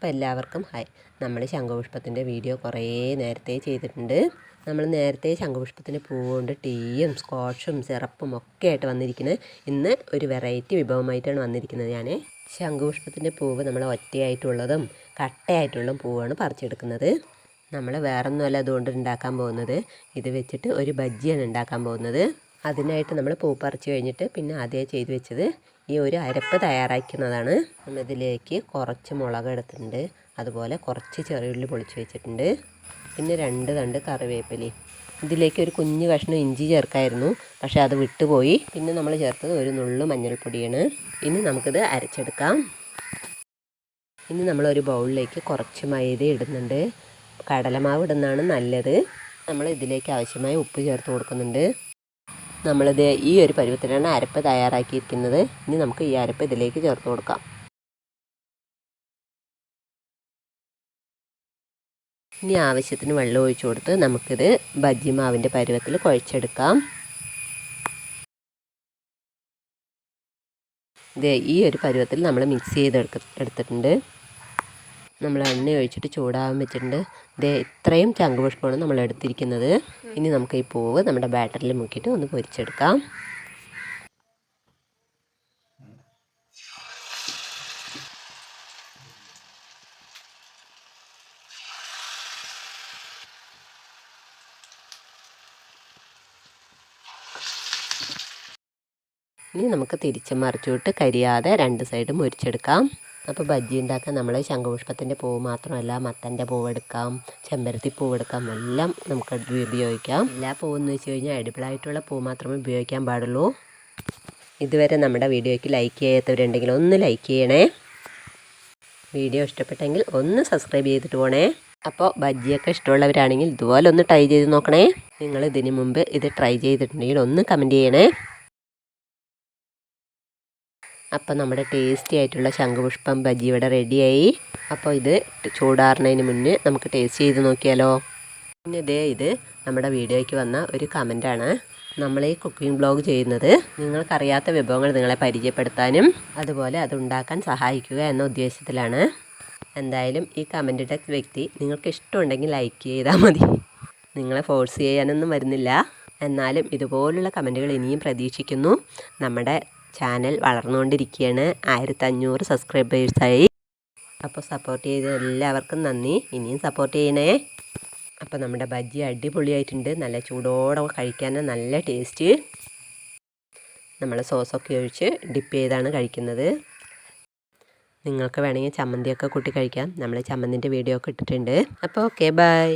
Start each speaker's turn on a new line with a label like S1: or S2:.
S1: അപ്പോൾ എല്ലാവർക്കും ഹായ്. നമ്മൾ ശംഖുപുഷ്പത്തിന്റെ വീഡിയോ കുറേ നേരത്തെ ചെയ്തിട്ടുണ്ട്. നമ്മൾ നേരത്തെ ശംഖുപുഷ്പത്തിന്റെ പൂവുകൊണ്ട് ടീയും സ്കോഷും സിറപ്പും ഒക്കെ ആയിട്ട് വന്നിരിക്കുന്നത്. ഇന്ന് ഒരു വെറൈറ്റി വിഭവമായിട്ടാണ് വന്നിരിക്കുന്നത് ഞാൻ. ശംഖുപുഷ്പത്തിന്റെ പൂവ് നമ്മൾ ഒറ്റയായിട്ടുള്ളതും കട്ടയായിട്ടുള്ളതും പൂവാണ് പറിച്ചെടുക്കുന്നത്. നമ്മൾ വേറൊന്നുമല്ല അതുകൊണ്ട് ഉണ്ടാക്കാൻ പോകുന്നത്. ഇത് വെച്ചിട്ട് ഒരു ബജ്ജിയാണ് ഉണ്ടാക്കാൻ പോകുന്നത്. അതിനായിട്ട് നമ്മൾ പൂ പറിച്ച് കഴിഞ്ഞിട്ട് പിന്നെ ആദ്യം ചെയ്ത് വെച്ചത് ഈ ഒരു അരപ്പ് തയ്യാറാക്കുന്നതാണ്. നമ്മളിതിലേക്ക് കുറച്ച് മുളക് എടുത്തിട്ടുണ്ട് അതുപോലെ കുറച്ച് ചെറിയുള്ളി പൊളിച്ച് വെച്ചിട്ടുണ്ട്. പിന്നെ രണ്ട് തണ്ട് കറിവേപ്പിലി. ഇതിലേക്ക് ഒരു കുഞ്ഞു കഷ്ണം ഇഞ്ചി ചേർക്കായിരുന്നു. പക്ഷേ അത് വിട്ടുപോയി. പിന്നെ നമ്മൾ ചേർത്തത് ഒരു നുള്ളു മഞ്ഞൾപ്പൊടിയാണ്. ഇനി നമുക്കിത് അരച്ചെടുക്കാം. ഇനി നമ്മളൊരു ബൗളിലേക്ക് കുറച്ച് മൈദ ഇടുന്നുണ്ട്. കടലമാവ് ഇടുന്നതാണ് നല്ലത്. നമ്മൾ ഇതിലേക്ക് ആവശ്യമായ ഉപ്പ് ചേർത്ത് കൊടുക്കുന്നുണ്ട്. നമ്മളിത് ഈ ഒരു പരുവത്തിലാണ് അരപ്പ് തയ്യാറാക്കിയിരിക്കുന്നത്. ഇനി നമുക്ക് ഈ അരപ്പ് ഇതിലേക്ക് ചേർത്ത് കൊടുക്കാം. ഇനി ആവശ്യത്തിന് വെള്ളം ഒഴിച്ചു കൊടുത്ത് നമുക്കിത് ബജ്ജി മാവിന്റെ പരുവത്തിൽ കുഴച്ചെടുക്കാം. ഇത് ഈ ഒരു പരുവത്തിൽ നമ്മൾ മിക്സ് ചെയ്ത് എടുത്തിട്ടുണ്ട്. നമ്മൾ എണ്ണ ഒഴിച്ചിട്ട് ചൂടാകാൻ വെച്ചിട്ടുണ്ട്. ഇതേ ഇത്രയും ചങ്കുപുഷ്പമാണ് നമ്മൾ എടുത്തിരിക്കുന്നത്. ഇനി നമുക്ക് ഈ പൂവ് നമ്മുടെ ബാറ്ററിൽ മുക്കിയിട്ട് ഒന്ന് പൊരിച്ചെടുക്കാം. ഇനി നമുക്ക് തിരിച്ച് മറിച്ചുവിട്ട് കരിയാതെ രണ്ട് സൈഡും മുരിച്ചെടുക്കാം. അപ്പോൾ ബജ്ജി ഉണ്ടാക്കാൻ നമ്മൾ ശംഖുപുഷ്പത്തിന്റെ പൂവ് മാത്രമല്ല മത്തന്റെ പൂവെടുക്കാം ചെമ്പരത്തി പൂവെടുക്കാം എല്ലാം നമുക്ക് ഉപയോഗിക്കാം. എല്ലാ പൂവെന്ന് വെച്ച് കഴിഞ്ഞാൽ അടിപൊളിയായിട്ടുള്ള പൂ മാത്രമേ ഉപയോഗിക്കാൻ പാടുള്ളൂ. ഇതുവരെ നമ്മുടെ വീഡിയോയ്ക്ക് ലൈക്ക് ചെയ്യാത്തവരുണ്ടെങ്കിൽ ഒന്ന് ലൈക്ക് ചെയ്യണേ. വീഡിയോ ഇഷ്ടപ്പെട്ടെങ്കിൽ ഒന്ന് സബ്സ്ക്രൈബ് ചെയ്തിട്ട് പോണേ. അപ്പോൾ ബജ്ജിയൊക്കെ ഇഷ്ടമുള്ളവരാണെങ്കിൽ ഇതുപോലെ ഒന്ന് ട്രൈ ചെയ്ത് നോക്കണേ. നിങ്ങൾ ഇതിന് മുമ്പ് ഇത് ട്രൈ ചെയ്തിട്ടുണ്ടെങ്കിൽ ഒന്ന് കമന്റ് ചെയ്യണേ. അപ്പോൾ നമ്മുടെ ടേസ്റ്റി ആയിട്ടുള്ള ശംഖുപുഷ്പം ബജി ഇവിടെ റെഡിയായി അപ്പോൾ ഇത് ചൂടാറുന്നതിന് മുന്നേ നമുക്ക് ടേസ്റ്റ് ചെയ്ത് നോക്കിയാലോ. പിന്നെ ഇതേ ഇത് നമ്മുടെ വീഡിയോയ്ക്ക് വന്ന ഒരു കമന്റാണ് നമ്മൾ ഈ കുക്കിംഗ് ബ്ലോഗ് ചെയ്യുന്നത് നിങ്ങൾക്കറിയാത്ത വിഭവങ്ങൾ നിങ്ങളെ പരിചയപ്പെടുത്താനും അതുപോലെ അത് ഉണ്ടാക്കാൻ സഹായിക്കുക എന്ന ഉദ്ദേശത്തിലാണ്. എന്തായാലും ഈ കമന്റ് ഇട്ട വ്യക്തി നിങ്ങൾക്ക് ഇഷ്ടമുണ്ടെങ്കിൽ ലൈക്ക് ചെയ്താൽ മതി. നിങ്ങളെ ഫോഴ്സ് ചെയ്യാനൊന്നും വരുന്നില്ല. എന്നാലും ഇതുപോലുള്ള കമന്റുകൾ ഇനിയും പ്രതീക്ഷിക്കുന്നു. നമ്മുടെ ചാനൽ വളർന്നുകൊണ്ടിരിക്കുകയാണ്. ആയിരത്തഞ്ഞൂറ് സബ്സ്ക്രൈബേഴ്സായി. അപ്പോൾ സപ്പോർട്ട് ചെയ്ത എല്ലാവർക്കും നന്ദി. ഇനിയും സപ്പോർട്ട് ചെയ്യണേ. അപ്പോൾ നമ്മുടെ ബജ്ജി അടിപൊളിയായിട്ടുണ്ട്. നല്ല ചൂടോടെ കഴിക്കാൻ നല്ല ടേസ്റ്റ്. നമ്മൾ സോസൊക്കെ ഒഴിച്ച് ഡിപ്പ് ചെയ്താണ് കഴിക്കുന്നത്. നിങ്ങൾക്ക് വേണമെങ്കിൽ ചമ്മന്തിയൊക്കെ കൂട്ടി കഴിക്കാം. നമ്മൾ ചമ്മന്തിന്റെ വീഡിയോ ഒക്കെ ഇട്ടിട്ടുണ്ട്. അപ്പോൾ ഓക്കെ ബൈ.